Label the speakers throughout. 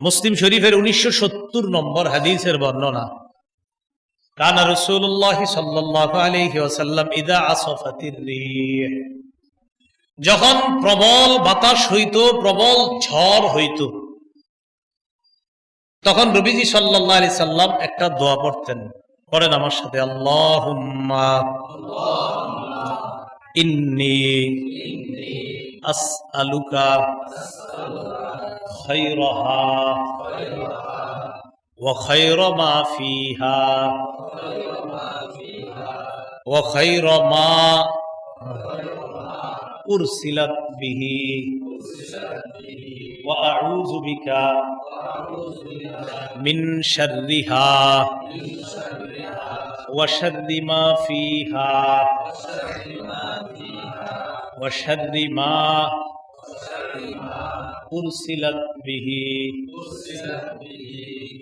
Speaker 1: মুসলিম শরীফের উনিশশো সত্তর নম্বর হাদিসের বর্ণনা। কানা রসুল্লাহ সাল্লাহ ইদা আসফাতির যখন প্রবল বাতাস হইত, প্রবল ঝড় হইত, তখন রবিজি সাল্লাহ আলি সাল্লাম একটা দোয়া পড়তেন। পড়েন আমার সাথে আল্লাহ ইন্নি أسألك خيرها وخير ما فيها وخير ما أرسلت به وأعوذ بك من شرها وشر ما فيها وشر ما উরসিলাত বিহি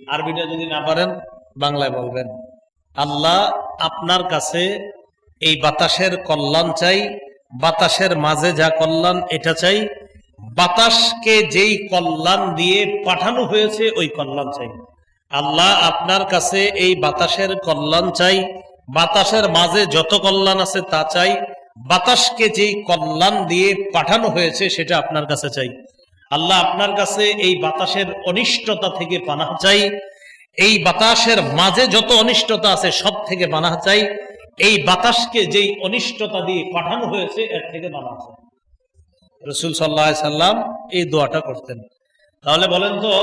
Speaker 1: আরবিটা যদি না পারেন বাংলায় বলবেন আল্লাহ আপনার কাছে এই বাতাসের কল্যাণ চাই বাতাসের মাঝে যা কল্যাণ এটা চাই বাতাসকে যেই কল্যাণ দিয়ে পাঠানো হয়েছে ওই কল্যাণ চাই আল্লাহ আপনার কাছে এই বাতাসের কল্যাণ চাই বাতাসের মাঝে যত কল্যাণ আছে তা চাই বাতাসকে যেই কল্যাণ দিয়ে পাঠানো হয়েছে, সেটা আপনার কাছে চাই। আল্লাহ আপনার কাছে এই বাতাসের অনিষ্টতা থেকে পানাহ চাই। এই বাতাসের মাঝে যত অনিষ্টতা আছে, সব থেকে পানাহ চাই। এই বাতাসকে যেই অনিষ্টতা দিয়ে পাঠানো হয়েছে, এর থেকে পানাহ চাই। রসুল সাল্লাহ সাল্লাম এই দোয়াটা করতেন। তাহলে বলেন তো,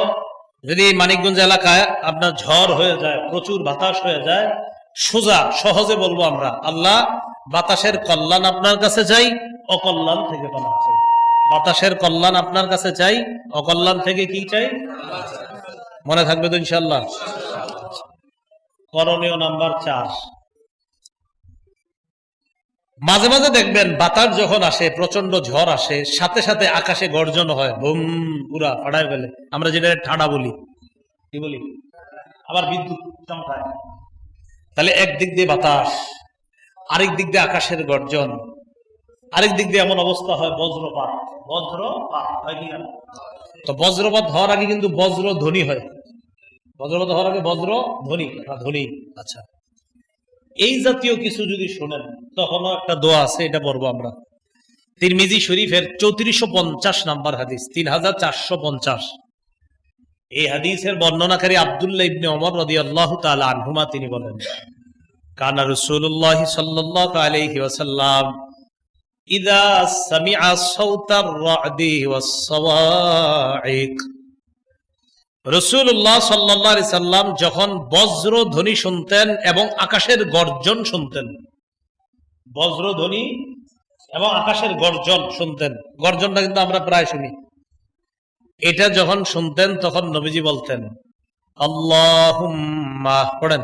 Speaker 1: যদি মানিকগঞ্জ এলাকায় আপনার ঝড় হয়ে যায়, প্রচুর বাতাস হয়ে যায়, সোজা, সহজে বলব আমরা, আল্লাহ বাতাসের কল্যাণ আপনার কাছে চাই, অকল্যাণ থেকে পানাহ চাই। বাতাসের কল্যাণ আপনার কাছে চাই, অকল্যাণ থেকে কি চাই? মনে থাকবে তো ইনশাল্লাহ করণীয় নাম্বার চার। মাঝে মাঝে দেখবেন বাতাস যখন আসে প্রচণ্ড ঝড় আসে, সাথে সাথে আকাশে গর্জন হয়, বুম, পুরা ফাড়ায় ফেলে। আমরা যেটা ঠাডা বলি। কি বলি? আবার বিদ্যুৎ চমকায়। তাহলে একদিক দিয়ে বাতাস। আরেক দিক দিয়ে আকাশের গর্জন আরেক দিক দিয়ে এমন অবস্থা হয় বজ্রপাত। বজ্রপাত হয় কি তো বজ্রপাত হওয়ার আগে কিন্তু বজ্র ধ্বনি হয়। বজ্রপাত হওয়ার আগে বজ্র ধ্বনি ধ্বনি। আচ্ছা। এই জাতীয় কিছু যদি শোনেন তখনও একটা দোয়া আছে এটা পড়ব আমরা। তিরমিজি শরীফের চৌত্রিশশো পঞ্চাশ নাম্বার হাদিস তিন হাজার চারশো পঞ্চাশ। এই হাদিসের বর্ণনাকারী আব্দুল্লাহ ইবনে ওমর রাদিয়াল্লাহু তাআলা আনহুমা তিনি বলেন সাল্লাল্লাহু আলাইহি ওয়াসাল্লাম, ইদা রাদি রসুল্লাহ সাল্লাহ সাল্লাম যখন বজ্র ধ্বনি শুনতেন এবং আকাশের গর্জন শুনতেন, বজ্র ধ্বনি এবং আকাশের গর্জন শুনতেন, গর্জনটা কিন্তু আমরা প্রায় শুনি। এটা যখন শুনতেন তখন নবীজি বলতেন, আল্লাহুম্মা, পড়েন।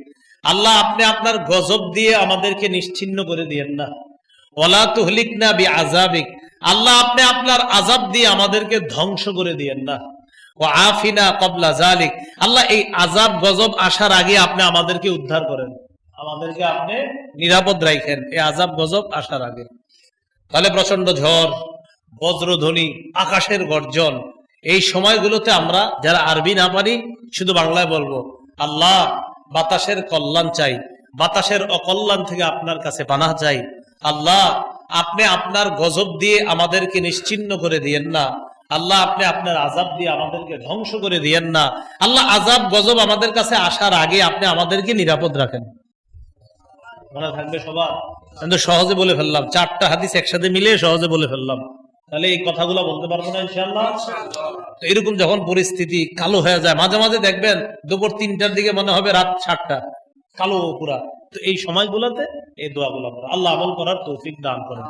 Speaker 1: আল্লাহ, আপনি আপনার গজব দিয়ে আমাদেরকে নিশ্চিন্ন করে দিয়েন না। ওলা তুহলিক না বি আজাবিক আল্লাহ, আপনি আপনার আজাব দিয়ে আমাদেরকে ধ্বংস করে দিয়েন না। ও আফিনা কবলা জালিক আল্লাহ, এই আজাব গজব আসার আগে আপনি আমাদেরকে উদ্ধার করেন। আমাদেরকে আপনি নিরাপদ রাখেন এই আজাব গজব আসার আগে। তাহলে প্রচণ্ড ঝড়, বজ্রধ্বনি, আকাশের গর্জন, এই সময়গুলোতে আমরা যারা আরবি না পারি, শুধু বাংলায় বলব, আল্লাহ বাতাসের কল্যাণ চাই, বাতাসের অকল্যাণ থেকে আপনার কাছে পানাহ চাই। আল্লাহ, আপনি আপনার গজব দিয়ে আমাদেরকে নিশ্চিন্ন করে দিয়েন না। আল্লাহ, আপনি আপনার আজাব দিয়ে আমাদেরকে ধ্বংস করে দিয়েন না। আল্লাহ আজাব গজব আমাদের কাছে আসার আগে আপনি আমাদেরকে নিরাপদ রাখেন। মনে থাকবে সবার? কিন্তু সহজে বলে ফেললাম। চারটা হাদিস একসাথে মিলে সহজে বলে ফেললাম। তাহলে এই কথাগুলো বলতে পারব না ইনশাল্লাহ তো এরকম যখন পরিস্থিতি কালো হয়ে যায় মাঝে মাঝে দেখবেন দুপুর তিনটার দিকে মনে হবে রাত সাতটা কালো পুরা। তো এই সময়গুলোতে এই দোয়াগুলো করা। আল্লাহ আমল করার তৌফিক দান করেন।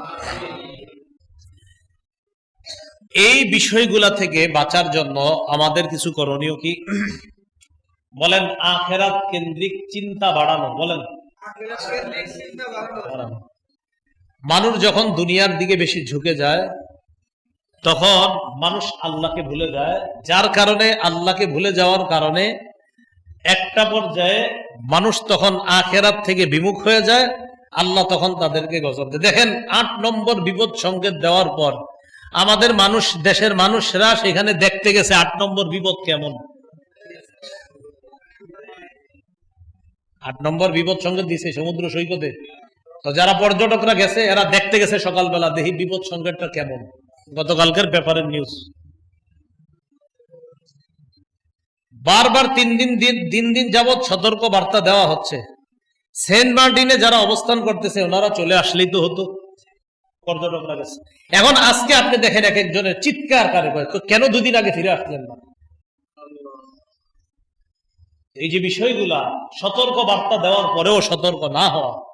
Speaker 1: এই বিষয়গুলা থেকে বাঁচার জন্য আমাদের কিছু করণীয় কি? বলেন আখেরাত কেন্দ্রিক চিন্তা বাড়ানো বলেন। মানুষ যখন দুনিয়ার দিকে বেশি ঝুঁকে যায় তখন মানুষ আল্লাহকে ভুলে যায়, যার কারণে আল্লাহকে ভুলে যাওয়ার কারণে একটা পর্যায়ে মানুষ তখন আখেরাত থেকে বিমুখ হয়ে যায়, আল্লাহ তখন তাদেরকে গজব দেয়। দেখেন, আট নম্বর বিপদ সংকেত দেওয়ার পর আমাদের মানুষ, দেশের মানুষরা সেখানে দেখতে গেছে আট নম্বর বিপদ কেমন। আট নম্বর বিপদ সংকেত দিছে সমুদ্র সৈকতে। তো যারা পর্যটকরা গেছে, এরা দেখতে গেছে সকালবেলা, দেখি বিপদ সংকেতটা কেমন। গতকালকের পেপারের নিউজ বারবার তিন দিন দিন দিন যাবৎ সতর্ক বার্তা দেওয়া হচ্ছে। সেন্ট মার্টিনে যারা অবস্থান করতেছে, ওনারা চলে আসলেই তো হতো। পর্যটকরা গেছে। এখন আজকে আপনি দেখেন এক একজনের চিৎকার কারে করে কেন দুদিন আগে ফিরে আসলেন না? এই যে বিষয়গুলা সতর্ক বার্তা দেওয়ার পরেও সতর্ক না হওয়া।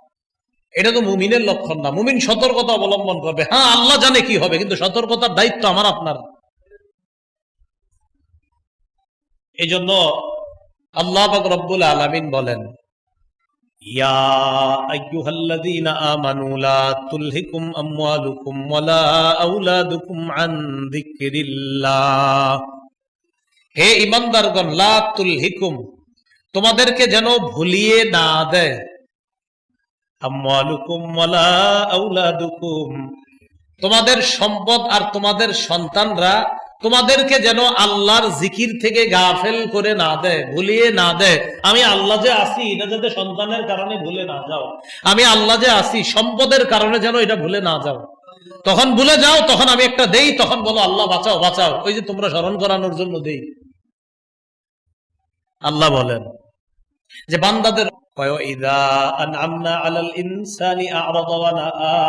Speaker 1: এটা তো মুমিনের লক্ষণ না। মুমিন সতর্কতা অবলম্বন করবে। হ্যাঁ আল্লাহ জানে কি হবে, কিন্তু সতর্কতার দায়িত্ব আমার আপনার। এই জন্য আল্লাহ রব্বুল আলামিন বলেন হে ঈমানদারগণ, লা তুলহিকুম, তোমাদেরকে যেন ভুলিয়ে না দেয়। তোমাদের সম্পদ আর তোমাদের সন্তানরা তোমাদেরকে যেন আল্লাহর জিকির থেকে গাফেল করে না দেয়, ভুলিয়ে না দেয়। আমি আল্লাহ যে আসি, এটা যাতে সন্তানের কারণে ভুলে না যাও। আমি আল্লাহ যে আসি, সম্পদের কারণে যেন এটা ভুলে না যাও। তখন ভুলে যাও, তখন আমি একটা দেই, তখন বলো, আল্লাহ, বাঁচাও বাঁচাও। ওই যে তোমরা স্মরণ করানোর জন্য দেই। আল্লাহ বলেন যে, বান্দাদের وَإِذَا أَنْعَمْنَا عَلَى الْإِنسَانِ أَعْرَضَ وَنَأَى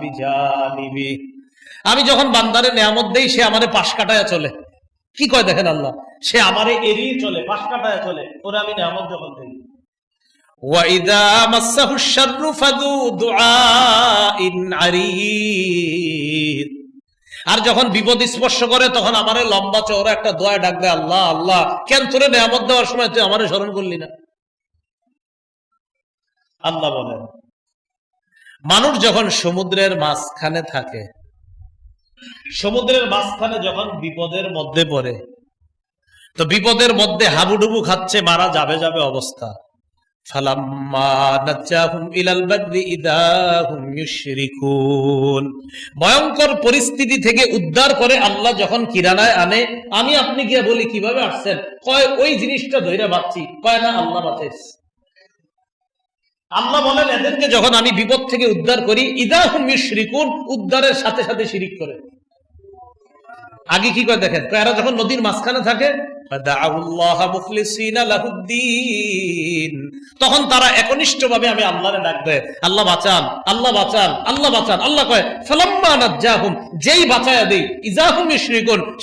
Speaker 1: بِجَانِبِهِ আমি যখন বান্দারে নেয়ামত দেই সে আমারে পাশ কাটায় চলে কি কয় দেখেন আল্লাহ সে আমারে এড়িয়ে চলে পাশ কাটায় চলে ওরে আমি নেয়ামত যখন দেই وَإِذَا مَسَّهُ الشَّرُّ فَذُو دُعَاءٍ عَرِيضٍ আর যখন বিপদ স্পর্শ করে তখন আমারে লম্বা চওড়া একটা দোয়া ডাক দেয় আল্লাহ আল্লাহ কেন তোরে নেয়ামত দেওয়ার সময় তুই আমারে স্মরণ করলি না আল্লাহ বলেন, মানুষ যখন সমুদ্রের মাঝখানে থাকে, সমুদ্রের মাঝখানে যখন বিপদের মধ্যে পড়ে, তো বিপদের মধ্যে হাবুডুবু খাচ্ছে, মারা যাবে যাবে অবস্থা। ভয়ঙ্কর পরিস্থিতি থেকে উদ্ধার করে আল্লাহ যখন কিরানায় আনে, আমি আপনি গিয়ে বলি, কীভাবে আসছেন? কয়, ওই জিনিসটা ধইরা বাঁচছি। কয়, না, আল্লাহ বাঁচাইছে। আল্লাহ বলেন, এদেরকে যখন আমি বিপদ থেকে উদ্ধার করি, ইদাহুম ইউশরিকুন উদ্ধারের সাথে সাথে শিরিক করে। আগে কি করে দেখেন? এরা যখন নদীর মাঝখানে থাকে তখন তারা একনিষ্ঠ ভাবে আমি আল্লাহরে ডাক আল্লাহ বাঁচান আল্লাহ বাঁচান আল্লাহ বাঁচান। আল্লাহ কয়, ফালাম্মা যেই বাঁচায়া দেই ইজাহুম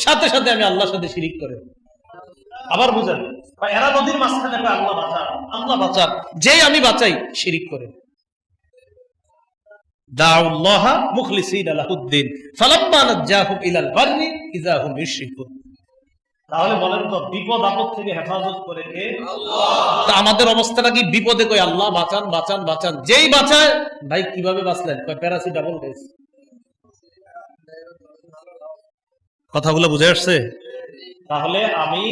Speaker 1: সাথে সাথে আমি আল্লাহর সাথে শিরিক করে। আবার বুঝেন এরা নদীর মাঝখানে আল্লাহ বাঁচান। আল্লাহ বাঁচান। যেই আমি বাঁচাই শিরিক করে। দাউল্লাহ মুখলিসিনা লাহুদ্দিন। ফালাম্মা নাজ্জাহুম ইলাল বাররি হুম ইউশরিকুন। তাহলে বলেন তো বিপদ আপদ থেকে হেফাজত করে কে? তা আমাদের অবস্থাটা কি বিপদে কই আল্লাহ বাঁচান বাঁচান বাঁচান। যেই বাঁচায় ভাই কীভাবে বাঁচলেন? কয় প্যারাসিটামল খাইছে। কথাগুলো বুঝে আসছে? তাহলে আমি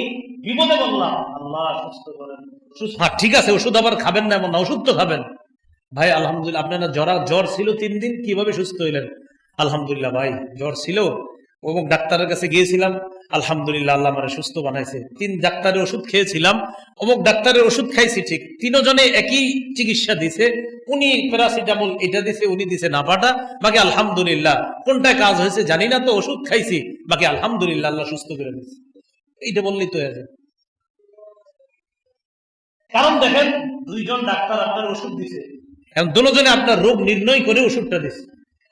Speaker 1: বিপদে বললাম আল্লাহ সুস্থ করেন। হ্যাঁ, ঠিক আছে ওষুধ আবার খাবেন না এমন না ওষুধ তো খাবেন। ভাই আলহামদুলিল্লাহ আপনার না জ্বর জ্বর ছিল তিন দিন কীভাবে সুস্থ হইলেন? আলহামদুলিল্লাহ ভাই জ্বর ছিল। অমুক ডাক্তারের কাছে গিয়েছিলাম আলহামদুলিল্লাহ আল্লাহ আমার সুস্থ বানাইছে। তিন ডাক্তারের ওষুধ খেয়েছিলাম অমুক ডাক্তারের ওষুধ খাইছি ঠিক তিনজনে একই চিকিৎসা দিছে উনি প্যারাসিটামল এটা দিছে উনি দিছে নাপাটা বাকি আলহামদুলিল্লাহ কোনটায় কাজ হয়েছে জানি না তো ওষুধ খাইছি বাকি আলহামদুলিল্লাহ আল্লাহ সুস্থ করে দিচ্ছে এইটা বললেই তো হয়ে যায়। কারণ দেখেন, দুইজন ডাক্তার আপনার ওষুধ দিছে। এখন দুজনে আপনার রোগ নির্ণয় করে ওষুধটা দিছে।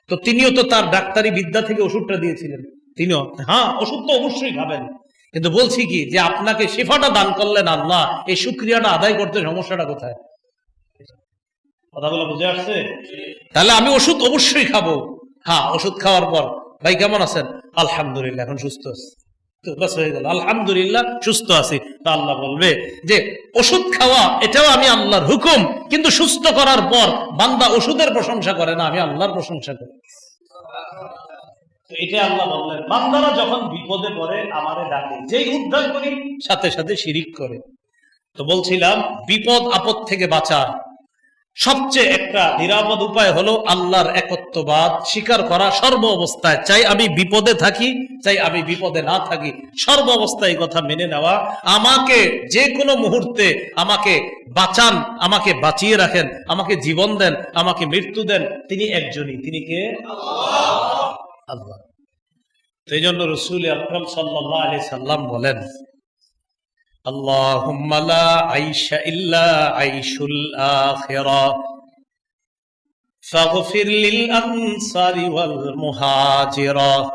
Speaker 1: তো তিনিও তো তার ডাক্তারি বিদ্যা থেকে ওষুধটা দিয়েছিলেন। তিনিও হ্যাঁ ওষুধ তো অবশ্যই খাবেন। কিন্তু বলছি কি, যে আপনাকে শেফাটা দান করলেন আল্লাহ, এই সুক্রিয়াটা আদায় করতে সমস্যাটা কোথায়? কথাগুলো বুঝে আসছে? তাহলে আমি ওষুধ অবশ্যই খাব। হ্যাঁ ওষুধ খাওয়ার পর। ভাই, কেমন আছেন? আলহামদুলিল্লাহ, এখন সুস্থ আছি। বাস হয়ে গেল আলহামদুলিল্লাহ, সুস্থ আছি। তা আল্লাহ বলবে যে, ওষুধ খাওয়া, এটাও আমি আল্লাহর হুকুম, কিন্তু সুস্থ করার পর বান্দা ওষুধের প্রশংসা করে না, আমি আল্লাহর প্রশংসা করি। এটা আল্লাহ বললেন, বান্দারা যখন বিপদে পড়ে, আমারে ডাকে। যেই উদ্ধার করি সাথে সাথে শিরিক করে। তো বলছিলাম, বিপদ আপদ থেকে বাঁচার সবচেয়ে একটা নিরাপদ উপায় হলো আল্লাহর একত্ববাদ স্বীকার করা সর্ব অবস্থায়। চাই আমি বিপদে থাকি, চাই আমি বিপদে না থাকি। সর্ব অবস্থায় কথা মেনে নেওয়া। আমাকে যে কোনো মুহূর্তে আমাকে বাঁচান, আমাকে বাঁচিয়ে রাখেন, আমাকে জীবন দেন, আমাকে মৃত্যু দেন। তিনি একজনই। তিনি কে? আল্লাহ। এই জন্য রসুল আকরম সাল্লাহ আলি সাল্লাম বলেন اللهم لا عيش إلا عيش الآخرة فاغفر للأنصار والمهاجرة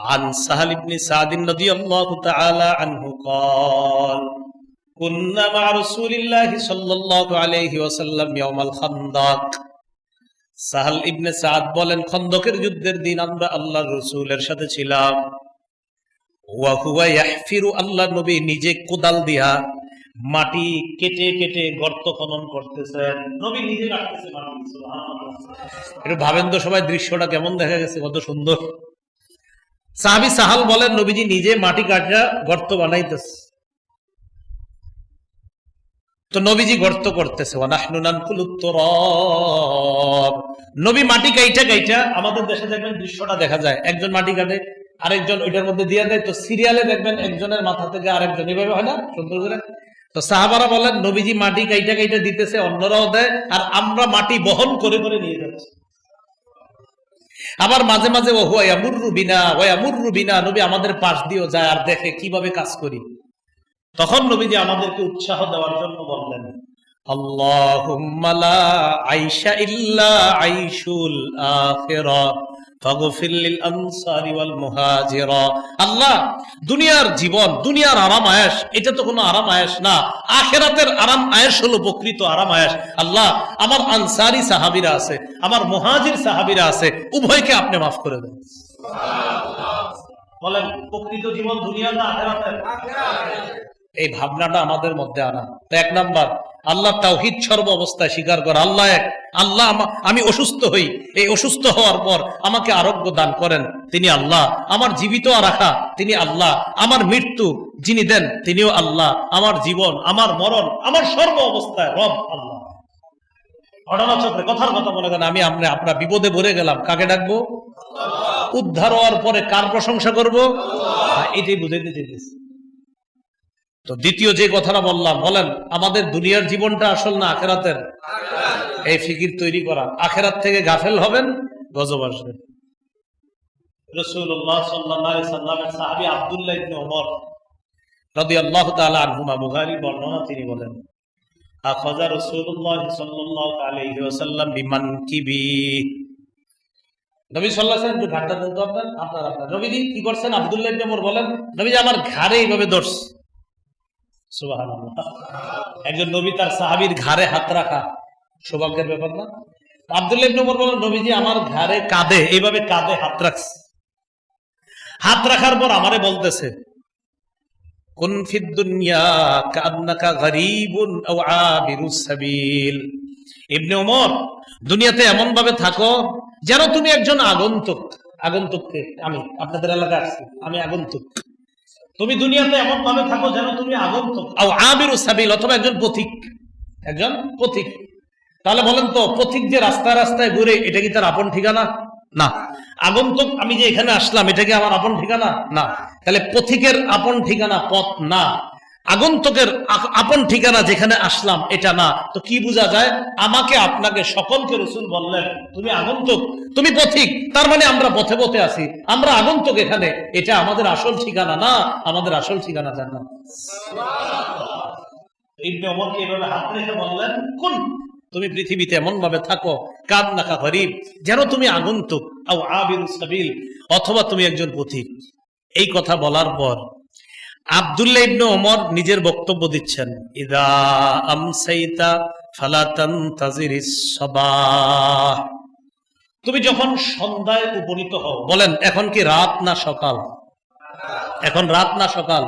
Speaker 1: عن سهل بن سعد رضي الله تعالى عنه قال كنا مع رسول الله صلى الله عليه وسلم يوم الخندق সাহাল ইবনে সাদ বলেন খন্দকের যুদ্ধের দিন আমরা আল্লাহর রসুলের সাথে ছিলাম আল্লাহ নবী নিজে কোদাল দিয়া মাটি কেটে কেটে গর্ত খনন করতেছেন। নবী নিজে একটু ভাবেন তো সবাই, দৃশ্যটা কেমন দেখা গেছে, কত সুন্দর। সাহাবি সাহাল বলেন, নবীজি নিজে মাটি কাটা গর্ত বানাইতেছে। তো নবীজি গর্ত করতেছে নবী মাটি কাইটা কাইটা আমাদের দেশে দেখবেন দৃশ্যটা দেখা যায়। একজন মাটি কাটে আরেকজন ওইটার মধ্যে দিয়ে দেয়, তো সিরিয়ালে দেখবেন একজনের মাথা থেকে আরেকজন। এভাবে হয় না? সুন্দর করে? তো সাহাবারা বলেন, নবীজি মাটি কাইটা কাইটা দিতেছে, অন্যরাও দেয়, আর আমরা মাটি বহন করে করে নিয়ে যাচ্ছি। আবার মাঝে মাঝে ও হুয়া মুর্রু বিনা, ওয়া মুর্রু বিনা। নবী আমাদের পাশ দিয়েও যায় আর দেখে কীভাবে কাজ করি। তখন নবীজি আমাদেরকে উৎসাহ দেওয়ার জন্য বললেন আল্লাহ লা আইশা ইল্লা আইসুল আখিরা। আল্লাহ দুনিয়ার জীবন দুনিয়ার আরাম আয়েশ এটা তো কোনো আরাম আয়েশ না। আখেরাতের আরাম আয়েশ হলো প্রকৃত আরাম আয়েশ। আল্লাহ আমার আনসারি সাহাবীরা আছে আমার মুহাজির সাহাবীরা আছে উভয়কে আপনি মাফ করে দেন। বলেন প্রকৃত জীবন দুনিয়া না আখেরাতের। এই ভাবনাটা আমাদের মধ্যে আনা। তো এক নাম্বার আল্লাহ তাওহিদ সর্ব অবস্থায় স্বীকার করা আল্লাহ এক আল্লাহ আমি অসুস্থ হই। এই অসুস্থ হওয়ার পর আমাকে আরোগ্য দান করেন। তিনি আল্লাহ আমার জীবিত রাখা তিনি আল্লাহ। আমার মৃত্যু যিনি দেন তিনিও আল্লাহ। আমার জীবন আমার মরণ আমার সর্ব অবস্থায় রব আল্লাহ। ঘটনা চক্রে কথার কথা মনে করেন আমি আমরা আপনার বিপদে ভরে গেলাম। কাকে ডাকবো? উদ্ধার হওয়ার পরে কার প্রশংসা করব? হ্যাঁ, এটাই বুঝাইতে চেয়েছি তো দ্বিতীয় যে কথাটা বললাম, বলেন, আমাদের দুনিয়ার জীবনটা আসল না আখেরাতের? এই ফিকির তৈরি করা। আখেরাত থেকে গাফেল হবেন, গজব নবী আপনার আপনার। কি করছেন? আব্দুল্লাহ বলেন, নবীজি, আমার ঘাড়ে এইভাবে ধরছে একজন নবী তার সাহাবীর ঘাড়ে হাত রাখা সৌভাগ্যের ব্যাপার না। আব্দুল্লাহ বলেন, নবীজি আমার এইভাবে হাত রাখছে। হাত রাখার পর আমারে বলতেছে দুনিয়া দুনিয়াতে এমন ভাবে থাকো যেন তুমি একজন আগন্তুক। আগন্তুককে আমি, আপনাদের এলাকায় আসছি, আমি আগন্তুক। তুমি দুনিয়াতে এমন ভাবে থাকো যেন তুমি আগন্তুক সাবিল, অথবা একজন পথিক। একজন পথিক। তাহলে বলেন তো, পথিক যে রাস্তা রাস্তায় ঘুরে, এটা কি তার আপন ঠিকানা? না। আগন্তুক আমি যে এখানে আসলাম, এটা কি আমার আপন ঠিকানা? না। তাহলে পথিকের আপন ঠিকানা পথ না। আগন্তুকের আপন ঠিকানা যেখানে আসলাম, এটা না। তো কি বোঝা যায়? আমাকে আপনাকে সকলকে রসুল বললেন, তুমি আগন্তুক, তুমি পথিক, তার মানে আমরা পথে পথে আছি। আমরা আগন্তুক এখানে, এটা আমাদের আসল ঠিকানা না, আমাদের আসল ঠিকানা জানা ইবনে হাত রেখে বললেন কোন তুমি পৃথিবীতে এমন ভাবে থাকো কাদ নাকা গরিব, যেন তুমি আগন্তুক সাবিল, অথবা তুমি একজন পথিক। এই কথা বলার পর আব্দুল্লাহ ইবনে ওমর নিজের বক্তব্য দিচ্ছেন, ইদা আমসাইতা ফালা তানতাজিরিস সাবাহ। তুমি যখন সন্ধ্যায় উপনীত হও, বলেন, এখন কি রাত না সকাল? এখন রাত না সকাল?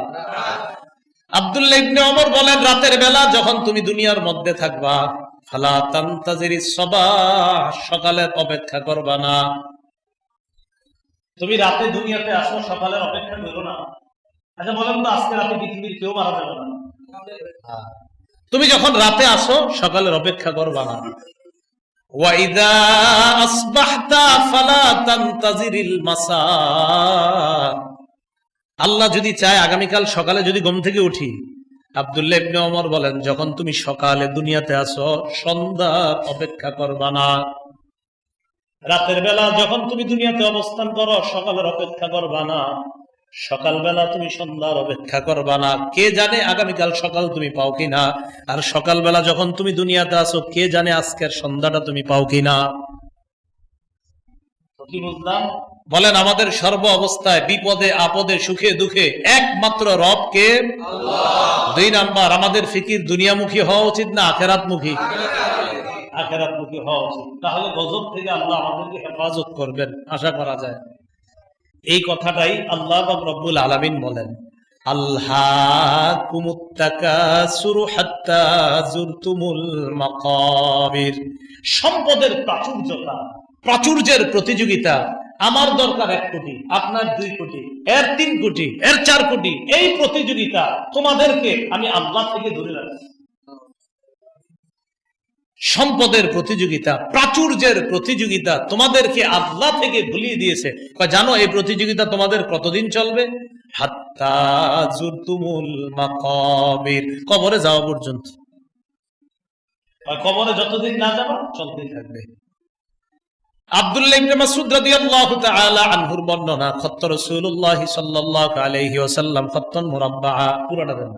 Speaker 1: আব্দুল্লাহ ইবনে ওমর বলেন, রাতের বেলা যখন তুমি দুনিয়ার মধ্যে থাকবা, ফালা তান্তাজিরি সবাহ, সকালের অপেক্ষা করবা না। তুমি রাতে দুনিয়াতে আসো, সকালের অপেক্ষা করো না। আচ্ছা বলেন তো, আজকে রাতে পৃথিবীর কেউ মারা যাবে না। তুমি যখন রাতে আসো, সকালের অপেক্ষা করবা না ওয়াইদা আসবাহতা ফালা তান্তাজিরিল মাসা। আল্লাহ যদি চায়, আগামীকাল সকালে যদি ঘুম থেকে উঠি, আব্দুল্লাহ ইবনে ওমর বলেন, যখন তুমি সকালে দুনিয়াতে আসো, সন্ধ্যার অপেক্ষা করবা না। রাতের বেলা যখন তুমি দুনিয়াতে অবস্থান করো, সকালের অপেক্ষা করবা না। সকালবেলা তুমি সন্ধ্যার অপেক্ষা করবা না। কে জানে আগামীকাল সকাল তুমি পাও কিনা? আর সকালবেলা যখন তুমি দুনিয়াতে আসো কে জানে আজকের সন্ধ্যাটা তুমি পাও কি বুঝলাম বলেন আমাদের সর্ব অবস্থায় বিপদে, আপদে, সুখে, দুঃখে একমাত্র রবকে দুই নাম্বার, আমাদের ফিকির দুনিয়ামুখী হওয়া উচিত না আখেরাতমুখী? আখেরাতমুখী হওয়া উচিত। তাহলে গজব থেকে আল্লাহ আমাদেরকে হেফাজত করবেন, আশা করা যায়। এই কথাটাই আল্লাহ রব্বুল আলামিন বলেন। সম্পদের প্রাচুর্যতা, প্রাচুর্যের প্রতিযোগিতা আমার দরকার এক কোটি, আপনার দুই কোটি, এর তিন কোটি, এর চার কোটি, এই প্রতিযোগিতা তোমাদেরকে আমি আল্লাহ থেকে দূরে রাখছি। সম্পদের প্রতিযোগিতা, প্রাচুর্যের প্রতিযোগিতা তোমাদেরকে আল্লাহ থেকে ভুলিয়ে দিয়েছে। বা জানো এই প্রতিযোগিতা তোমাদের কতদিন চলবে? কবরে যাওয়া পর্যন্ত। কবরে যতদিন না যাবা, চলতেই থাকবে। আব্দুল্লাহ ইবনে মাসউদ আনহুর বর্ণনা দেন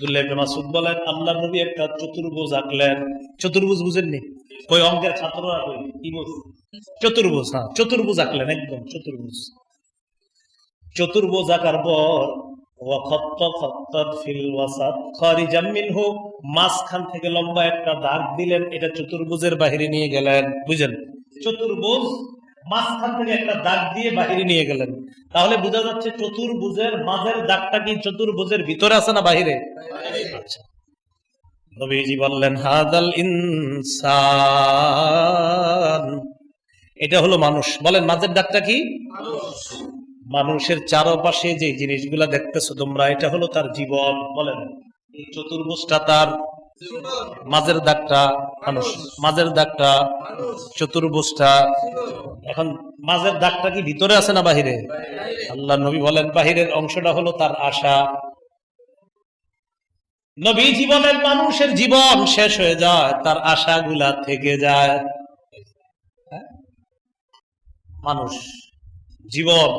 Speaker 1: আব্দুল্লাহ ইবনে বলেন, আল্লাহর নবী একটা চতুর্ভুজ আঁকলেন। চতুর্ভুজ বুঝেননি? ওই অঙ্কের ছাত্ররা কই? কি বুঝ? চতুর্ভুজ হ্যাঁ চতুর্ভুজ আঁকলেন, একদম চতুর্ভুজ। চতুর্ভুজ আঁকার পর মাঝখান থেকে লম্বা একটা দাগ দিলেন, এটা চতুর্ভুজের বাহিরে নিয়ে গেলেন, বুঝেন? চতুর্ভুজ মাঝখান থেকে একটা দাগ দিয়ে বাহিরে নিয়ে গেলেন। তাহলে বোঝা যাচ্ছে চতুর্ভুজের মাঝের দাগটা কি চতুর্ভুজের ভিতরে আছে না বাহিরে? আচ্ছা। নবীজি বললেন, হাদাল ইনসান। এটা হলো মানুষ। বলেন, মাঝের দাগটা কি? মানুষের চারপাশে যে জিনিসগুলা দেখতেছো তোমরা, এটা হলো তার জীবন। বলেন, এই চতুর্ভুজটা তার মাঝের দাগটা মানুষ, মাঝের দাগটা এখন মাঝের দাগটা কি ভিতরে আছে না বাহিরে? আল্লাহ নবী বলেন, বাহিরের অংশটা হলো তার আশা। নবী জীবনের মানুষের জীবন শেষ হয়ে যায়, তার আশাগুলা থেকে যায়। হ্যাঁ? মানুষ, জীবন,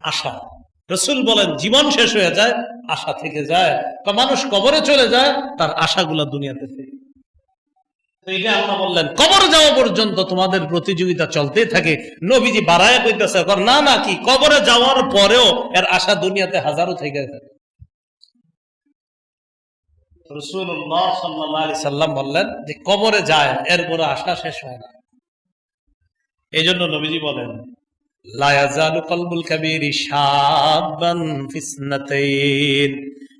Speaker 1: আশা। রসুল বলেন, জীবন শেষ হয়ে যায়, আশা থেকে যায়। মানুষ কবরে চলে যায়, তার আশাগুলা দুনিয়াতে বললেন, কবর যাওয়া পর্যন্ত তোমাদের প্রতিযোগিতা চলতেই থাকে। নবীজি বাড়ায় না না, কি, কবরে যাওয়ার পরেও এর আশা দুনিয়াতে হাজারো থেকে থাকে সাল্লাম বললেন যে, কবরে যায় আশা শেষ হয় না। এই জন্য নবীজি বলেন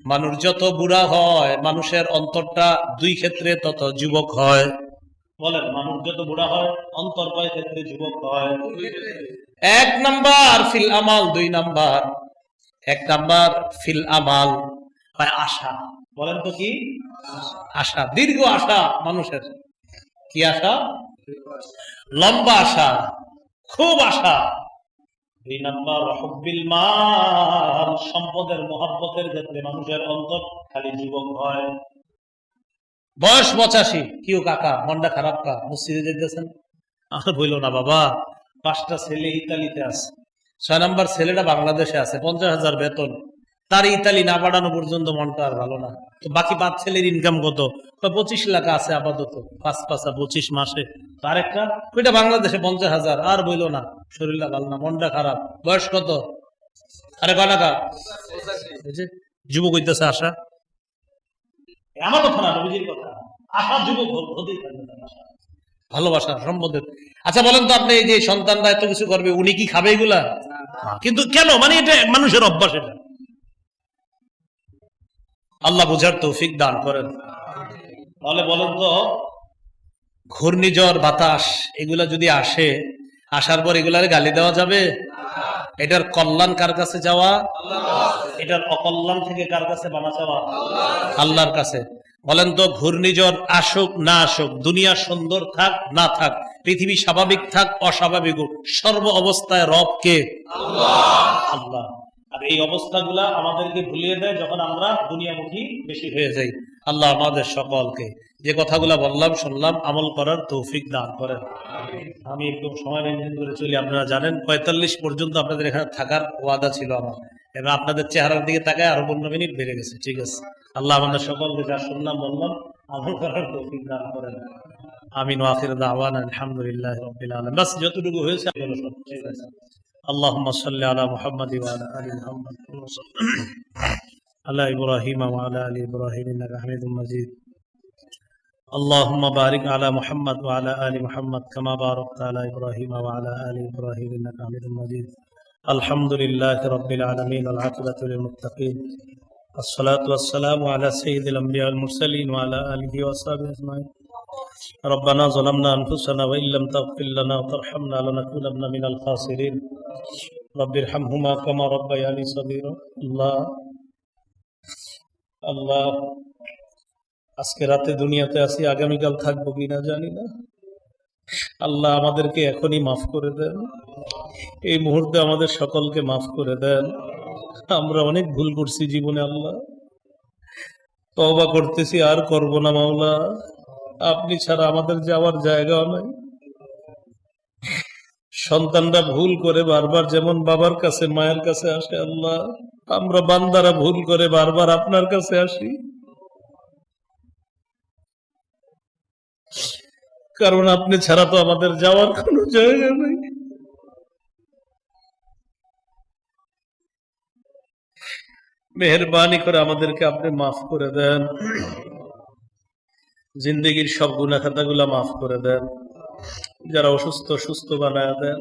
Speaker 1: মানুষ যত বুড়া হয়, মানুষের অন্তরটা দুই ক্ষেত্রে তত যুবক হয়। বলেন, মানুষ যত বুড়া হয়, অন্তর কয় ক্ষেত্রে যুবক হয়? এক নাম্বার ফিল আমাল, দুই নাম্বার। এক নাম্বার ফিল আমাল আশা। বলেন তো কি? আশা, দীর্ঘ আশা মানুষের। কি আশা? লম্বা আশা, খুব আশা। দুই নাম্বার হব্বিল মাল, সম্পদের, মহাব্বতের ক্ষেত্রে মানুষের অন্তর খালি যুবক হয়। বয়স পঁচাশি। কিও কাকা, মনটা খারাপ কা? মসজিদে যেতেছেন? আর বইল না বাবা। পাঁচটা ছেলে ইতালিতে আছে। ছয় নম্বর ছেলেটা বাংলাদেশে আছে, পঞ্চাশ হাজার বেতন। তার ইতালি না পাঠানো পর্যন্ত মনটা আর ভালো না। তো বাকি পাঁচ ছেলের ইনকাম কত? পঁচিশ লাখ আছে আপাতত। পাঁচ পাঁচা পঁচিশ মাসে। তার একটা ওইটা বাংলাদেশে পঞ্চাশ হাজার, আর বইলো না। শরীরটা ভালো না, মনটা খারাপ। বয়স কত? আরে কয় টাকা? যুবক হইতেছে আশা। আমার কথা না, নবীজির কথা। আশা যুবক হতেই ভালোবাসা, সম্বন্ধে। আচ্ছা বলেন তো আপনি এই যে সন্তানরা এত কিছু করবে, উনি কি খাবে এগুলা? কিন্তু কেন? মানে এটা মানুষের অভ্যাস এটা। আল্লাহ বুঝার তৌফিক দান করেন। তাহলে বলেন তো ঘূর্ণিঝড়, বাতাস, এগুলা যদি আসে, আসার পর এগুলারে গালি দেওয়া যাবে? এটার কল্যাণ কার কাছে যাওয়া এটার অকল্যাণ থেকে কার কাছে বানা চাওয়া? আল্লাহর কাছে। বলেন তো, ঘূর্ণিঝড় আসুক, না আসুক, দুনিয়া সুন্দর থাক, না থাক, পৃথিবী স্বাভাবিক থাক, অস্বাভাবিক হোক, সর্ব অবস্থায় রব কে? আল্লাহ। আর এই অবস্থাগুলা আমাদেরকে ভুলিয়ে দেয় যখন আমরা দুনিয়ামুখী বেশি হয়ে যাই। আল্লাহ আমাদের সকলকে যে কথাগুলা বললাম শুনলাম আমল করার তৌফিক দান করেন আমি একটু সময় মেনটেন করে চলি আপনারা জানেন পঁয়তাল্লিশ পর্যন্ত আপনাদের এখানে থাকার ওয়াদা ছিল আমার এবং আপনাদের চেহারার দিকে তাকায় আরো পনেরো মিনিট বেড়ে গেছে ঠিক আছে আল্লাহ আমাদের সকলকে যা শুনলাম বললাম আমল করার তৌফিক দান করেন আমিন ওয়াফির দাওয়ান আলহামদুলিল্লাহ রাব্বিল আলামিন বাস যতটুকু হয়েছে এগুলো সব ঠিক আছে اللهم صل على محمد وعلى ال محمد كما صليت على ابراهيم وعلى ال ابراهيم انك حميد مجيد اللهم بارك على محمد وعلى آل محمد كما باركت على إبراهيم وعلى آل إبراهيم إنك حميد مجيد. الحمد لله رب العالمين العاقبة للمتقين. الصلاة والسلام على سيد الأنبياء المرسلين وعلى آله وصحبه أجمعين. ربنا ظلمنا أنفسنا وإن لم تغفر لنا وترحمنا لنكونن من الخاسرين. رب ارحمهما كما ربياني صغيرا. الله الله. আজকে রাতে দুনিয়াতে আছি, আগামীকাল থাকব কিনা জানি না। আল্লাহ আমাদেরকে এখনই মাফ করে দেন। এই মুহূর্তে আমাদের সকলকে মাফ করে দেন। আমরা অনেক ভুল করছি জীবনে, আল্লাহ। তওবা করতেছি, আর করব না, মাওলা। আপনি ছাড়া আমাদের যাওয়ার জায়গাও নাই। সন্তানরা ভুল করে বারবার যেমন বাবার কাছে, মায়ের কাছে আসে, আল্লাহ। আমরা বান্দারা ভুল করে বারবার আপনার কাছে আসি। কারণ আপনি ছাড়া তো আমাদের যাওয়ার কোনো জায়গা নেই। মেহরবানি করে আমাদেরকে আপনি মাফ করে দেন। জিন্দগির সব গুণা খাতাগুলা মাফ করে দেন। যারা অসুস্থ, সুস্থ বানায় দেন।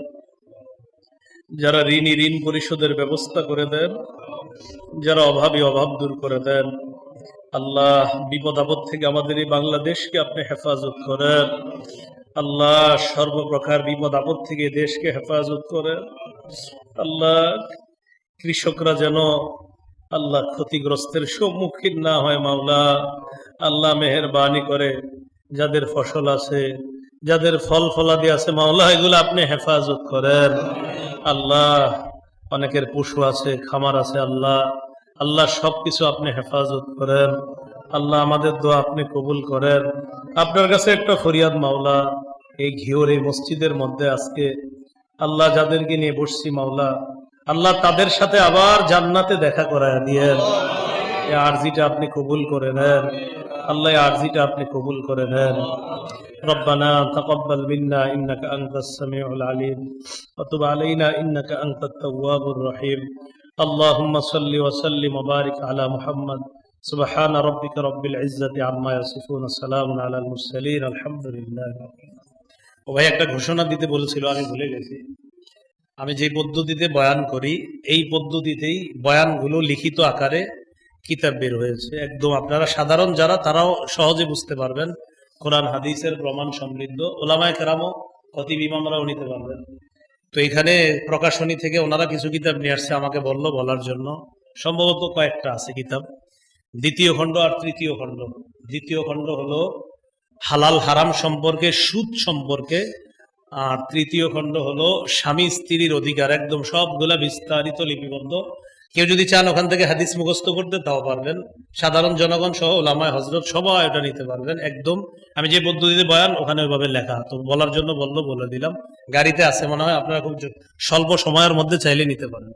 Speaker 1: যারা ঋণী ঋণ পরিশোধের ব্যবস্থা করে দেন। যারা অভাবী অভাব দূর করে দেন। আল্লাহ, বিপদ আপদ থেকে আমাদের এই বাংলাদেশকে আপনি হেফাজত করেন। আল্লাহ, সর্বপ্রকার বিপদ আপদ থেকে দেশকে হেফাজত করেন। আল্লাহ, কৃষকরা যেন আল্লাহ ক্ষতিগ্রস্তের সম্মুখীন না হয় মাওলা। আল্লাহ মেহরবানি করে যাদের ফসল আছে, যাদের ফল ফলাদি আছে মাওলা, এগুলো আপনি হেফাজত করেন। আল্লাহ, অনেকের পশু আছে, খামার আছে, আল্লাহ আল্লাহ সবকিছু আপনি হেফাজত করেন আল্লাহ আমাদের দোয়া আপনি কবুল করেন আপনার কাছে একটা ফরিয়াদ মাওলা এই ঘিওর এই মসজিদের মধ্যে আজকে আল্লাহ যাদেরকে নিয়ে বসছি মাওলা আল্লাহ তাদের সাথে আবার জান্নাতে দেখা করায় দিয়েন এই আরজিটা আপনি কবুল করে নেন আল্লাহ এই আরজিটা আপনি কবুল করে নেন ربنا تقبل منا إنك أنت السميع العليم وتب علينا إنك أنت التواب الرحيم اللهم صل وسلم وبارك على محمد سبحان ربك رب العزة عما يصفون السلام على المرسلين الحمد لله ও ভাই একটা ঘোষণা দিতে বলেছিল আমি ভুলে গেছি আমি যে পদ্ধতিতে বয়ান করি এই পদ্ধতিতেই বয়ানগুলো লিখিত আকারে কিতাব বের হয়েছে একদম আপনারা সাধারণ যারা তারাও সহজে বুঝতে পারবেন কোরআন হাদিসের প্রমাণ সমৃদ্ধ ওলামায় কেরামও খতিব ইমামরাও নিতে পারবেন তো এখানে প্রকাশনী থেকে ওনারা কিছু কিতাব নিয়ে আসছে, আমাকে বলল বলার জন্য। সম্ভবত কয়েকটা আছে কিতাব। দ্বিতীয় খণ্ড আর তৃতীয় খণ্ড। দ্বিতীয় খণ্ড হলো হালাল হারাম সম্পর্কে, সুদ সম্পর্কে। আর তৃতীয় খণ্ড হলো স্বামী স্ত্রীর অধিকার। একদম সবগুলা বিস্তারিত লিপিবদ্ধ। কেউ যদি চান ওখান থেকে হাদিস মুখস্থ করতে, তাও পারবেন। সাধারণ জনগণ সহ ওলামায় হজরত সবাই ওটা নিতে পারবেন, একদম। আমি যে পদ্ধতিতে বয়ান, ওখানে ওইভাবে লেখা। তো বলার জন্য বলল, বলে দিলাম। গাড়িতে আছে মনে হয়, আপনারা খুব স্বল্প সময়ের মধ্যে চাইলে নিতে পারেন